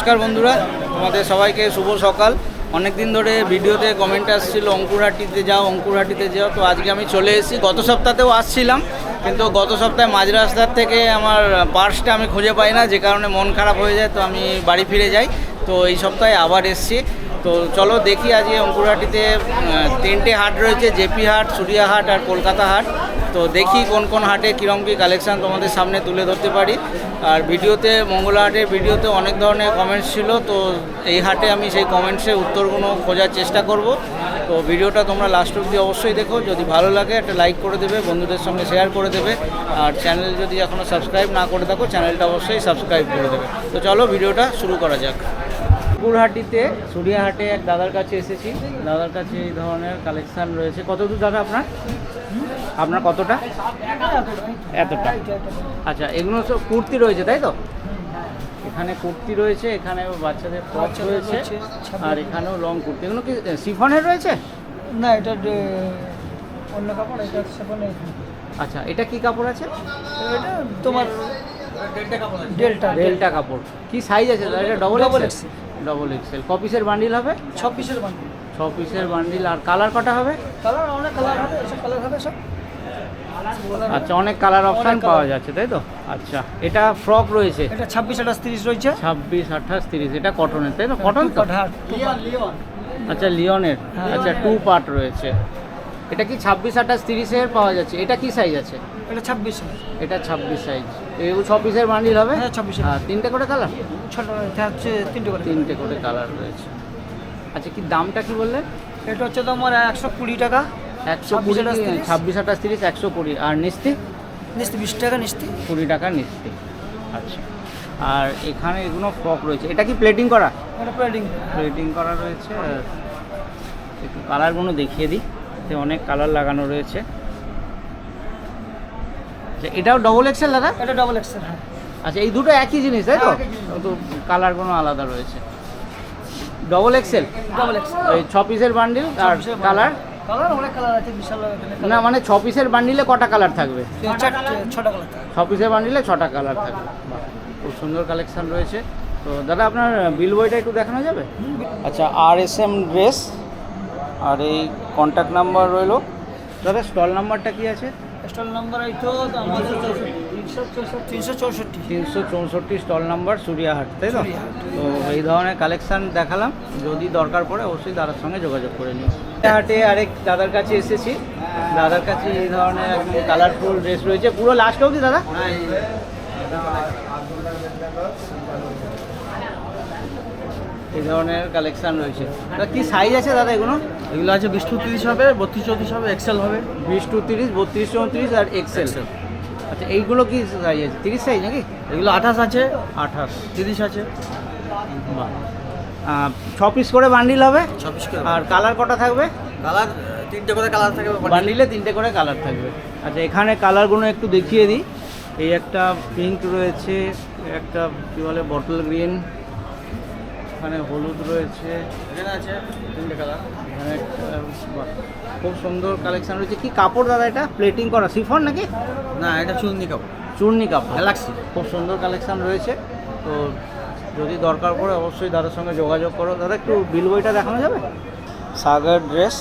নমস্কার বন্ধুরা, তোমাদের সবাইকে শুভ সকাল। অনেক দিন ধরে ভিডিওতে কমেন্ট আসছিল, অঙ্কুরহাটিতে যাও অঙ্কুরহাটিতে যাও। তো আজকে আমি চলে এসেছি। গত সপ্তাহতেও আসছিলাম, কিন্তু গত সপ্তাহে মাঝ রাস্তার থেকে আমার পার্সটা আমি খুঁজে পাই না, যে কারণে মন খারাপ হয়ে যায়, তো আমি বাড়ি ফিরে যাই। তো এই সপ্তাহে আবার এসেছি। তো চলো দেখি আজকে অঙ্কুরহাটিতে তিনটে হাট রয়েছে, জেপি হাট, সুরিয়া হাট আর কলকাতা হাট। তো দেখি কোন কোন হাটে কীরকম কী কালেকশান তোমাদের সামনে তুলে ধরতে পারি। আর ভিডিওতে, মঙ্গলা হাটের ভিডিওতে অনেক ধরনের কমেন্টস ছিল, তো এই হাটে আমি সেই কমেন্টসের উত্তরগুলো খোঁজার চেষ্টা করব। তো ভিডিওটা তোমরা লাস্ট অবধি অবশ্যই দেখো, যদি ভালো লাগে একটা লাইক করে দেবে, বন্ধুদের সঙ্গে শেয়ার করে দেবে। আর চ্যানেল যদি এখনও সাবস্ক্রাইব না করে থাকো চ্যানেলটা অবশ্যই সাবস্ক্রাইব করে দেবে। তো চলো ভিডিওটা শুরু করা যাক। পুরহাটিতে সুরিয়াহাটে এক দাদার কাছে এসেছি। দাদার কাছে এই ধরনের কালেকশান রয়েছে। কত দূর দাদা আপনার? আপনার কতটা? এতটা। আচ্ছা এগুলো সব কুর্তি রয়েছে তাই তো? এখানে কুর্তি রয়েছে এখানে বাচ্চাদের ফ্রক রয়েছে আর এখানেও লং কুর্তি। এগুলো কি সিফনের রয়েছে? না এটা অন্য কাপড় এটা সেখানে আচ্ছা এটা কি কাপড় আছে? এটা তোমার ডেল্টা ডেল্টা। কাপড়। কি সাইজ আছে? দাদা এটা double Double XL double XL ক পিসের বান্ডিল হবে? ছ পিসের বান্ডিল ছ পিসের বান্ডিল আর কালার কটা হবে? কালার অনেক কালার হবে এসব কালার হবে সব। আচ্ছা অনেক কালার অপশান পাওয়া যাচ্ছে তাই তো? আচ্ছা এটা ফ্রক রয়েছে? এটা ছাব্বিশ আঠাশ তিরিশ রয়েছে। ছাব্বিশ আঠাশ তিরিশ এটা কটনের তাই তো? কটন তো? হ্যাঁ আচ্ছা লিওনের হ্যাঁ। আচ্ছা টু পার্ট রয়েছে। এটা কি ছাব্বিশ আঠাশ তিরিশের পাওয়া যাচ্ছে? এটা কি সাইজ আছে? এটা ছাব্বিশ এটা ছাব্বিশ সাইজ এই ছ পিসের বান্ডিল হবে? হ্যাঁ, 26 এর। আর তিনটে করে কালার ছোট এটা হচ্ছে তিনটে করে তিনটে করে কালার রয়েছে। আচ্ছা কি দামটা কি বললেন এটা হচ্ছে তোমার একশো কুড়ি টাকা। একশো 26 কুড়ি ছাব্বিশ আঠাশ তিরিশ। একশো কুড়ি। আর নিস্তি নিস্তি বিশ টাকা নিস্তি কুড়ি টাকা নিস্তি আচ্ছা। আর এখানে এগুলো ফ্রক রয়েছে। এটা কি প্লেটিং করা? Padding plating. করা রয়েছে। একটু কালারগুলো দেখিয়ে দিই। এতে অনেক কালার লাগানো রয়েছে। আচ্ছা, এটাও ডবল এক্সেল দাদা? এটা ডবল এক্সেল হ্যাঁ। আচ্ছা এই দুটো একই জিনিস তাই তো? হ্যাঁ। কিন্তু কালারগুলো আলাদা রয়েছে। ডবল এক্সেল ডবল এক্সেল ওই ছ পিসের বান্ডিল আর কালার কালার অনেক কালার আছে বিশাল না মানে ছ পিসের বান্ডিলে কটা কালার থাকবে? ছটা কালার ছ পিসের বান্ডিলে ছটা কালার থাকবে। খুব সুন্দর কালেকশন রয়েছে। তো দাদা আপনার বিল বইটা একটু দেখানো যাবে? আচ্ছা আর এস এম ড্রেস আর এই কন্ট্যাক্ট নাম্বার রইল। দাদা স্টল নাম্বারটা কি আছে? স্টল নাম্বার আমাদের তিনশো চৌষট্টি। তিনশো চৌষট্টি স্টল নাম্বার সুরিয়াহাট তাই তো? তো এই ধরনের কালেকশন দেখালাম যদি দরকার পড়ে অবশ্যই দাদার সঙ্গে যোগাযোগ করে নিও। হাটে আরেক দাদার কাছে এসেছি দাদার কাছে এই ধরনের কালারফুল ড্রেস রয়েছে পুরো লাস্ট অবধি দাদা? এই ধরনের কালেকশন রয়েছে। কি সাইজ আছে দাদা এগুলো? এগুলো আছে বিষ্ণু তিরিশ হবে বত্রিশ চৌত্রিশ হবে এক্সেল হবে। বিশ টু তিরিশ বত্রিশ চৌত্রিশ আর এক্সেল আচ্ছা এইগুলো কি সাইজ আছে? তিরিশ সাইজ নাকি? এগুলো আঠাশ আছে। আঠাশ। তিরিশ আছে। ছ পিস করে বান্ডিল হবে? ছাব্বিশ আর কালার কটা থাকবে? কালার তিনটে করে কালার থাকবে বান্ডিলে তিনটে করে কালার থাকবে। আচ্ছা এখানে কালারগুলো একটু দেখিয়ে দিই। এই একটা পিঙ্ক রয়েছে একটা কী বলে বটল গ্রিন এখানে হলুদ রয়েছে। এখানে খুব সুন্দর কালেকশন রয়েছে। কি কাপড় দাদা এটা? প্লেটিং করা সিফন নাকি? না এটা চুন্নি কাপড়। চূর্ণি কাপড়। গ্যালাক্সি খুব সুন্দর কালেকশন রয়েছে। তো যদি দরকার পড়ে অবশ্যই দাদার সঙ্গে যোগাযোগ করো। দাদা একটু বিল বইটা দেখানো যাবে? সাগর ড্রেস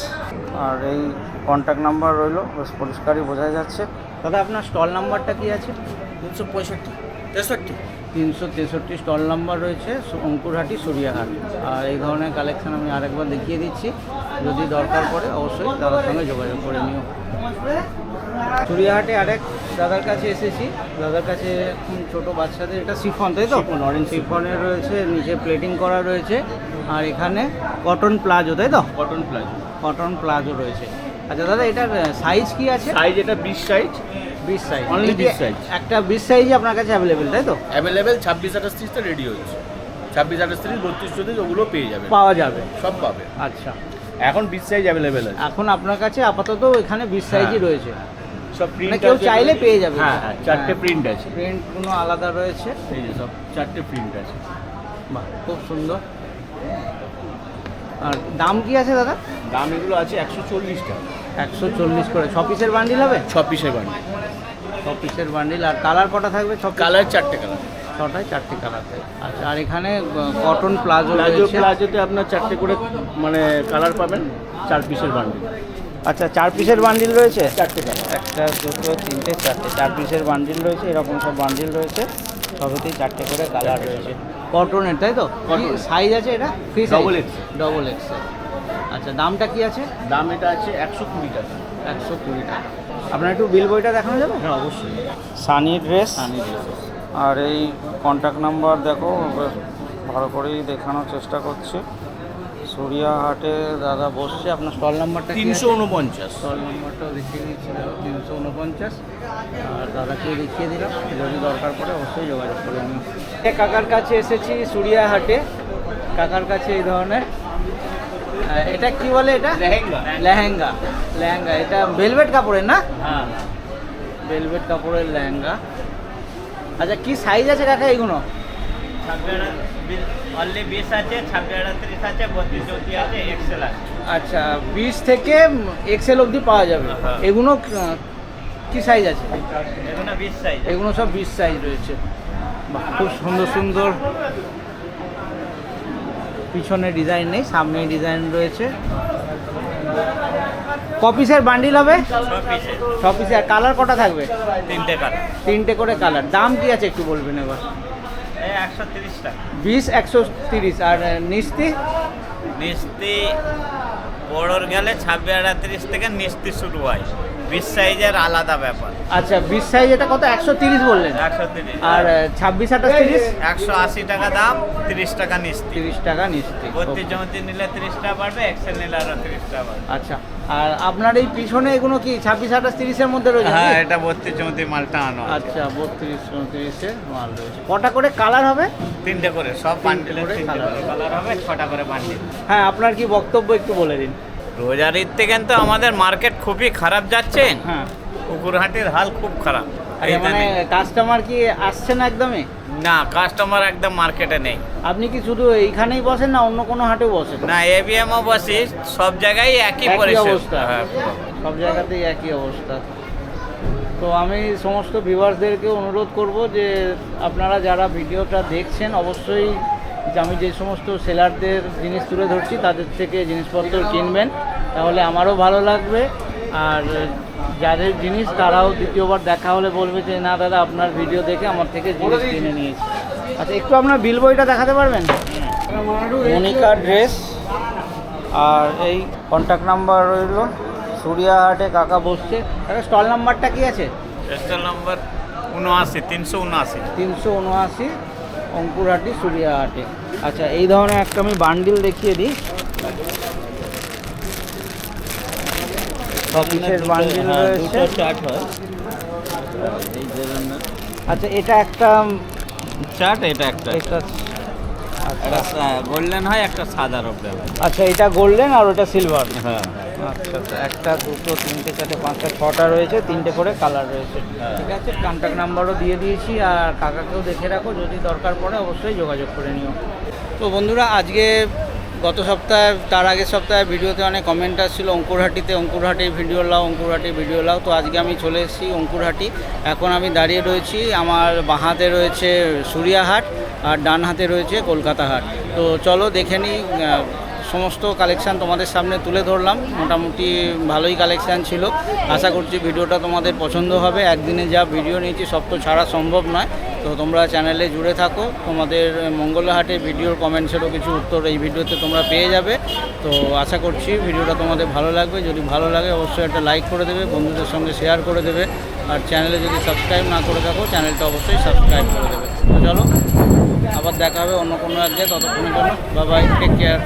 আর এই কন্ট্যাক্ট নাম্বার রইল বেশ পরিষ্কারই বোঝা যাচ্ছে। দাদা আপনার স্টল নাম্বারটা কি আছে? তিনশো পঁয়ষট্টি তেষট্টি। তিনশো তেষট্টি স্টল নাম্বার রয়েছে অঙ্কুরহাটি সরিয়াহাট আর এই ধরনের কালেকশন আমি আরেকবার দেখিয়ে দিচ্ছি। যদি দরকার পড়ে অবশ্যই দাদার সঙ্গে যোগাযোগ করে নিও। চুরিয়াহাটে আরেক দাদার কাছে এসেছি। দাদার কাছে এখন ছোটো বাচ্চাদের এটা সিফন তাই তো? অরেঞ্জ সিফনের রয়েছে নিচে প্লেটিং করা রয়েছে। আর এখানে কটন প্লাজো তাই তো? কটন প্লাজো কটন প্লাজো রয়েছে। আচ্ছা দাদা এটার সাইজ কি আছে? সাইজ এটা বিশ সাইজ বিশ সাইজ Only 20 size। একটা বিশ সাইজই আপনার কাছে অ্যাভেলেবেল তাই তো? অ্যাভেলেবেল ছাব্বিশ আঠাশ তিরিশটা রেডি হচ্ছে। ছাব্বিশ আঠাশ তিরিশ বত্রিশ চল্লিশ ওগুলো পেয়ে যাবে। পাওয়া যাবে। সব পাবে। আচ্ছা। এখন বিশ সাইজ অ্যাভেলেবেল আছে। এখন আপনার কাছে আপাতত এখানে বিশ সাইজই হ্যাঁ। রয়েছে। সব মানে প্রিন্ট কেউ চাইলে পেয়ে যাবে। হ্যাঁ হ্যাঁ চারটে প্রিন্ট আছে। প্রিন্টগুলো আলাদা রয়েছে। এই যে সব চারটে প্রিন্ট আছে। বাহ খুব সুন্দর। আর দাম কি আছে দাদা? দাম এগুলো আছে একশো চল্লিশ টাকা। একশো চল্লিশ করে। ছ পিসের বান্ডিল হবে? ছ পিসের বান্ডিল ছ পিসের বান্ডিল আর কালার কটা থাকবে? ছ কালার চারটে কালার ছটায় চারটে কালার আচ্ছা আর এখানে কটন প্লাজো প্লাজো প্লাজোতে আপনার চারটে করে মানে কালার পাবেন চার পিসের বান্ডিল আচ্ছা চার পিসের বান্ডিল রয়েছে? চারটে কালার একটা দুটো তিনটে চারটে। চার পিসের বান্ডিল রয়েছে এরকম সব বান্ডিল রয়েছে। সবেতেই চারটে করে কালার রয়েছে। কটনের তাই তো। সাইজ আছে এটা? Free double X double X আচ্ছা দামটা কি আছে? দাম এটা আছে একশো কুড়ি টাকা। একশো কুড়ি টাকা। আপনার একটু বিল বইটা দেখানো যাবে? হ্যাঁ অবশ্যই। সানি ড্রেস সানি ড্রেস আর এই কন্ট্যাক্ট নাম্বার দেখো ভালো করেই দেখানোর চেষ্টা করছে। সুরিয়াহাটে দাদা বসছে। আপনার স্টল নাম্বারটা তিনশো উনপঞ্চাশ। স্টল নাম্বারটাও দেখিয়ে দিচ্ছি দেখো তিনশো উনপঞ্চাশ। আর দাদাকে দেখিয়ে দিলাম যদি দরকার পড়ে অবশ্যই যোগাযোগ করে নিন। কাকার কাছে এসেছি সুরিয়াহাটে। কাকার কাছে এই ধরনের। এটা কি বলে এটা? লেহেঙ্গা। লেহেঙ্গা। লেহেঙ্গা এটা ভেলভেট কাপড়ের না? হ্যাঁ। ভেলভেট কাপড়ের লেহেঙ্গা। আচ্ছা কি সাইজ আছে কাকা এইগুলো অনলি বিশ আছে ছাব্বিশ আটত্রিশ আছে বত্রিশ চৌত্রিশ আছে এক্সেল আছে। আচ্ছা বিশ থেকে এক্সেল অবধি পাওয়া যাবে। হ্যাঁ। এগুলো কি সাইজ আছে? এগুলো বিশ সাইজ এগুলো সব বিশ সাইজ রয়েছে। বাহ, খুব সুন্দর সুন্দর। পিছনে ডিজাইন নেই সামনে ডিজাইন রয়েছে। ক পিসের বান্ডিল হবে? ছ ছ পিসের কালার কটা থাকবে? তিনটে কালার তিনটে করে কালার দাম কি আছে একটু বলবেন এবার? এই একশো তিরিশ। আর নিস্তি? মিস্তি বড়োর গেলে ছাব্বিশ আটত্রিশ থেকে মিস্তি শুরু হয়। বিশ সাইজের আলাদা ব্যাপার। আচ্ছা বিশ সাইজ এটা কত? একশো তিরিশ বললেন। একশো তিরিশ। আর ছাব্বিশ আঠাশ তিরিশ? একশো আশি টাকা দাম তিরিশ টাকা নিস্তি। তিরিশ টাকা নিস্তি বত্রিশ চৌত্রিশ নিলে তিরিশ টাকা বাড়বে এক্সেল নিলে আরও তিরিশ টাকা বাড়বে। আচ্ছা। আর আপনার এই পিছনে এগুলো কি ছাব্বিশ আঠাশ তিরিশের মধ্যে রয়েছে হ্যাঁ এটা বত্রিশ চৌত্রিশ মালটা আনো আচ্ছা বত্রিশ চৌত্রিশের মাল রয়েছে। কটা করে কালার হবে? তিনটে করে সব বান্ডিলের তিনটে কালার হবে। ছটা করে বান্ডিল হ্যাঁ আপনার কি বক্তব্য একটু বলে দিন। রোজার ঈদ থেকে তো আমাদের মার্কেট খুবই খারাপ যাচ্ছে। হ্যাঁ। কুকুরহাটির হাল খুব খারাপ। মানে। কাস্টমার কি আসছে না একদমই? না কাস্টমার একদম মার্কেটে নেই। আপনি কি শুধু এইখানেই বসেন না অন্য কোনো হাটেও বসেন? না এবিএমও বসি সব জায়গায় একই অবস্থা। হ্যাঁ, সব জায়গাতেই একই অবস্থা। তো আমি সমস্ত ভিউয়ার্সদেরকে অনুরোধ করব যে আপনারা যারা ভিডিওটা দেখছেন অবশ্যই যে আমি যে সমস্ত সেলারদের জিনিস তুলে ধরছি তাদের থেকে জিনিসপত্র কিনবেন। তাহলে আমারও ভালো লাগবে। আর যাদের জিনিস তারাও দ্বিতীয়বার দেখা হলে বলবে যে না দাদা আপনার ভিডিও দেখে আমার থেকে জিনিস কিনে নিয়েছি। আচ্ছা একটু আপনার বিল বইটা দেখাতে পারবেন? মনিকা ড্রেস আর এই কন্ট্যাক্ট নাম্বার রইল সুরিয়াহাটে কাকা বসছে। স্টল নাম্বারটা কি আছে? স্টল নম্বর উনআশি তিনশো উনআশি। তিনশো উনআশি অঙ্কুরহাটি সুরিয়াহাটে আচ্ছা এই ধরনের একটা আমি বান্ডিল দেখিয়ে দিই। পিসের বান্ডিল রয়েছে। চার্ট হয়। আচ্ছা এটা একটা চার্ট এটা একটা আচ্ছা। গোল্ডেন হয় একটা সাদা রকম আচ্ছা এটা গোল্ডেন আর ওটা সিলভার হ্যাঁ। আচ্ছা আচ্ছা একটা দুটো তিনটে চারটে পাঁচটা ছটা রয়েছে তিনটে করে কালার রয়েছে। হ্যাঁ। ঠিক আছে কন্ট্যাক্ট নাম্বারও দিয়ে দিয়েছি আর কাকাকেও দেখে রাখো যদি দরকার পড়ে অবশ্যই যোগাযোগ করে নিও। তো বন্ধুরা আজকে গত সপ্তাহে, তার আগের সপ্তাহে ভিডিওতে অনেক কমেন্ট আসছিল, অঙ্কুরহাটিতে অঙ্কুরহাটি ভিডিও লাও অঙ্কুরহাটি ভিডিও লাও। তো আজকে আমি চলে এসেছি অঙ্কুরহাটি। এখন আমি দাঁড়িয়ে রয়েছি আমার বাঁ হাতে রয়েছে সুরিয়াহাট আর ডান হাতে রয়েছে কলকাতা হাট। তো চলো দেখে নিই সমস্ত কালেকশান তোমাদের সামনে তুলে ধরলাম। মোটামুটি ভালোই কালেকশান ছিল। আশা করছি ভিডিওটা তোমাদের পছন্দ হবে। একদিনে যা ভিডিও নিয়েছি সব তো ছাড়া সম্ভব নয়। তো তোমরা চ্যানেলে জুড়ে থাকো। তোমাদের মঙ্গলহাটে ভিডিওর কমেন্টসেরও কিছু উত্তর এই ভিডিওতে তোমরা পেয়ে যাবে। তো আশা করছি ভিডিওটা তোমাদের ভালো লাগবে। যদি ভালো লাগে অবশ্যই একটা লাইক করে দেবে, বন্ধুদের সঙ্গে শেয়ার করে দেবে। আর চ্যানেলে যদি সাবস্ক্রাইব না করে থাকো চ্যানেলটা অবশ্যই সাবস্ক্রাইব করে দেবে। তো চলো, আবার দেখা হবে অন্য কোনো এক জায়গায়। ততক্ষণের জন্য বাবাই টেক কেয়ার